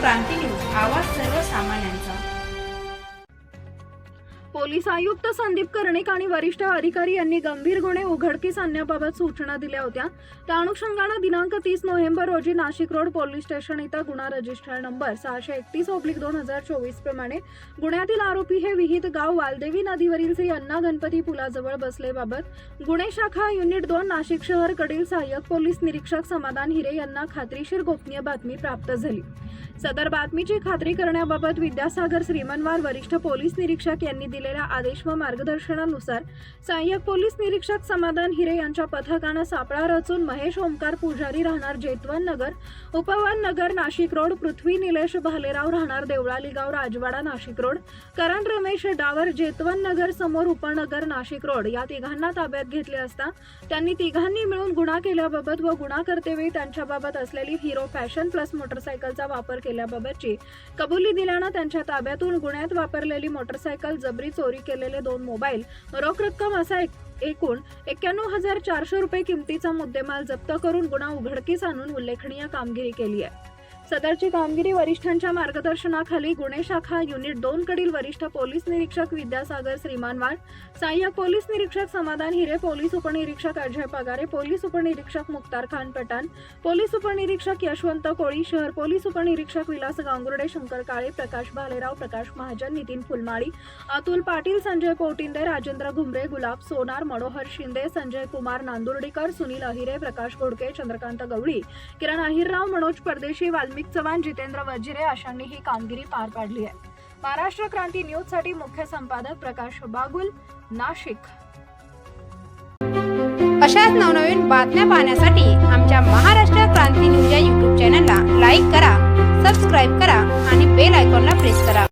क्रांती news आवाज सर्वसामान्यांचा. Police आयुक्त संदीप कर्णिक आणि वरिष्ठ अधिकारी यांनी गंभीर गुन्हे उघडकीस आणण्याबाबत सूचना दिल्या होत्या. त्या अनुषंगानं दिनांक तीस नोव्हेंबर रोजी नाशिक रोड पोलीस स्टेशन इथं गुन्हा रजिस्टर नंबर सहाशे एकतीस ओब्लिक दोन हजार चोवीस प्रमाणे गुन्ह्यातील आरोपी हे विहित गाव वालदेवी नदीवरील श्री अण्णा गणपती पुलाजवळ बसलेबाबत गुन्हे शाखा युनिट दोन नाशिक शहरकडील सहाय्यक पोलीस निरीक्षक समाधान हिरे यांना खात्रीशीर गोपनीय बातमी प्राप्त झाली. सदर बातमीची खात्री करण्याबाबत विद्यासागर श्रीमनवार वरिष्ठ पोलीस निरीक्षक यांनी दिलेल्या आदेश व मार्गदर्शनानुसार सहाय्यक पोलीस निरीक्षक समाधान हिरे यांच्या पथकानं सापळा रचून महेश ओमकार पुजारी राहणार जेतवन नगर उपवन नगर नाशिक रोड पृथ्वी निलेश भालेराव राहणार देवळाली गाव राजवाडा नाशिक रोड करण रमेश डावर जेतवन नगर समोर उपनगर नाशिक रोड या तिघांना ताब्यात घेतले असता त्यांनी तिघांनी मिळून गुन्हा केल्याबाबत व गुन्हा करतेवेळी त्यांच्याबाबत असलेली हिरो फॅशन प्लस मोटरसायकलचा वापर केला. केल्याबाबतची. कबुली दिल्यानं त्यांच्या ताब्यातून गुन्ह्यात वापरलेली मोटरसायकल जबरी चोरी केलेले दोन मोबाईल रोख रक्कम असा एक एकूण एक्क्याण्णव हजार चारशे रुपये किमतीचा मुद्देमाल जप्त करून गुन्हा उघडकीस आणून उल्लेखनीय कामगिरी केली आहे. सदरची कामगिरी वरिष्ठांच्या मार्गदर्शनाखाली गुन्हे शाखा युनिट दोन कडील वरिष्ठ पोलीस निरीक्षक विद्यासागर श्रीमानवाड सहाय्यक पोलीस निरीक्षक समाधान हिरे पोलीस उपनिरीक्षक अजय पगारे पोलीस उपनिरीक्षक मुक्तार खान पठाण पोलीस उपनिरीक्षक यशवंत कोळी शहर पोलीस उपनिरीक्षक विलास गांगुर्डे शंकर काळे प्रकाश भालेराव प्रकाश महाजन नितीन फुलमाळी अतुल पाटील संजय पोटिंदे राजेंद्र घुमरे गुलाब सोनार मनोहर शिंदे संजय कुमार नांदुर्डीकर सुनील अहिरे प्रकाश घोडके चंद्रकांत गवळी किरण अहिरराव मनोज परदेशी वाल्मिक चव्हाण जितेंद्र वजिरे अशांनी ही कामगिरी पार पाडली आहे. महाराष्ट्र क्रांती न्यूजसाठी मुख्य संपादक प्रकाश बागुल नाशिक. अशाच नवनवीन बातम्या पाहण्यासाठी आमच्या महाराष्ट्र क्रांती न्यूज या यूट्यूब चॅनलला लाईक करा सबस्क्राईब करा आणि बेल आयकॉनला प्रेस करा.